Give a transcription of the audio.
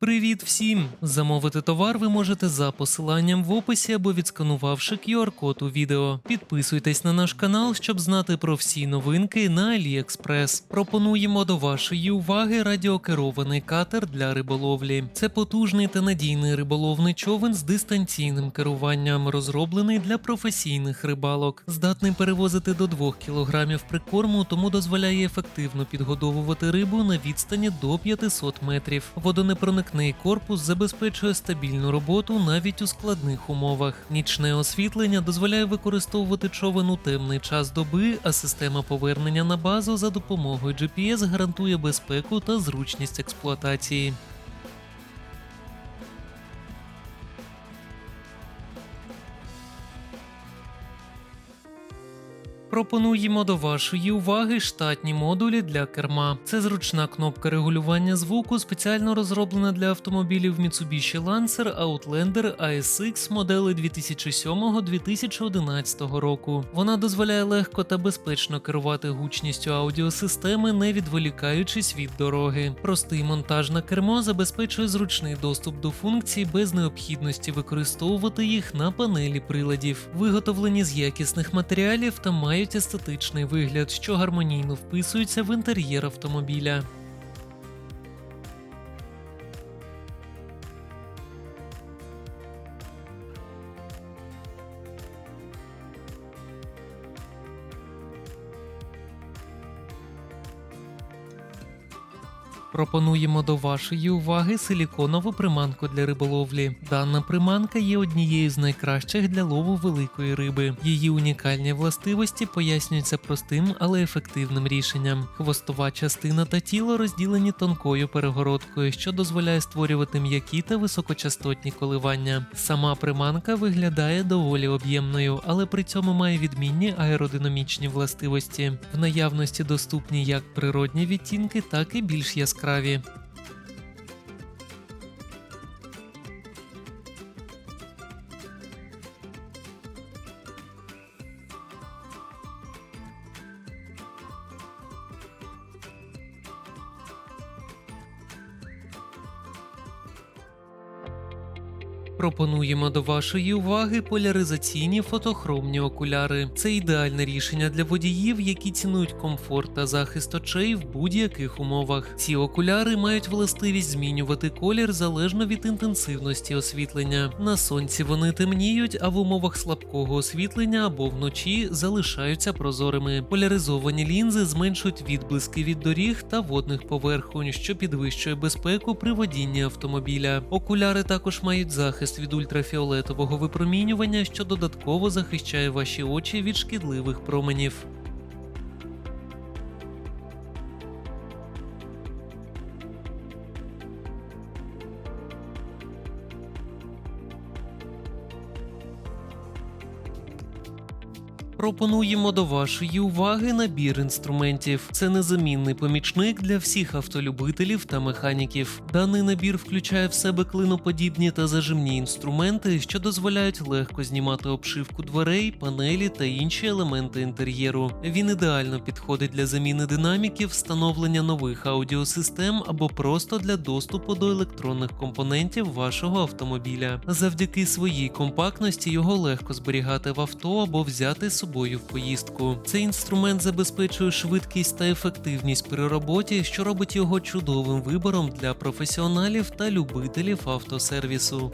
Привіт всім! Замовити товар ви можете за посиланням в описі або відсканувавши QR-код у відео. Підписуйтесь на наш канал, щоб знати про всі новинки на AliExpress. Пропонуємо до вашої уваги радіокерований катер для риболовлі. Це потужний та надійний риболовний човен з дистанційним керуванням, розроблений для професійних рибалок. Здатний перевозити до 2 кг прикорму, тому дозволяє ефективно підгодовувати рибу на відстані до 500 метрів. Водонепроникний корпус забезпечує стабільну роботу навіть у складних умовах. Нічне освітлення дозволяє використовувати човен у темний час доби, а система повернення на базу за допомогою GPS гарантує безпеку та зручність експлуатації. Пропонуємо до вашої уваги штатні модулі для керма. Це зручна кнопка регулювання звуку, спеціально розроблена для автомобілів Mitsubishi Lancer Outlander ASX модели 2007-2011 року. Вона дозволяє легко та безпечно керувати гучністю аудіосистеми, не відволікаючись від дороги. Простий монтаж на кермо забезпечує зручний доступ до функцій без необхідності використовувати їх на панелі приладів. Виготовлені з якісних матеріалів та мають естетичний вигляд, що гармонійно вписується в інтер'єр автомобіля. Пропонуємо до вашої уваги силіконову приманку для риболовлі. Дана приманка є однією з найкращих для лову великої риби. Її унікальні властивості пояснюються простим, але ефективним рішенням. Хвостова частина та тіло розділені тонкою перегородкою, що дозволяє створювати м'які та високочастотні коливання. Сама приманка виглядає доволі об'ємною, але при цьому має відмінні аеродинамічні властивості. В наявності доступні як природні відтінки, так і більш яскраві яскраві. Пропонуємо до вашої уваги поляризаційні фотохромні окуляри. Це ідеальне рішення для водіїв, які цінують комфорт та захист очей в будь-яких умовах. Ці окуляри мають властивість змінювати колір залежно від інтенсивності освітлення. На сонці вони темніють, а в умовах слабкого освітлення або вночі залишаються прозорими. Поляризовані лінзи зменшують відблиски від доріг та водних поверхонь, що підвищує безпеку при водінні автомобіля. Окуляри також мають захист від ультрафіолетового випромінювання, що додатково захищає ваші очі від шкідливих променів. Пропонуємо до вашої уваги набір інструментів. Це незамінний помічник для всіх автолюбителів та механіків. Даний набір включає в себе клиноподібні та зажимні інструменти, що дозволяють легко знімати обшивку дверей, панелі та інші елементи інтер'єру. Він ідеально підходить для заміни динаміків, встановлення нових аудіосистем або просто для доступу до електронних компонентів вашого автомобіля. Завдяки своїй компактності його легко зберігати в авто або взяти з собою в поїздку. Цей інструмент забезпечує швидкість та ефективність при роботі, що робить його чудовим вибором для професіоналів та любителів автосервісу.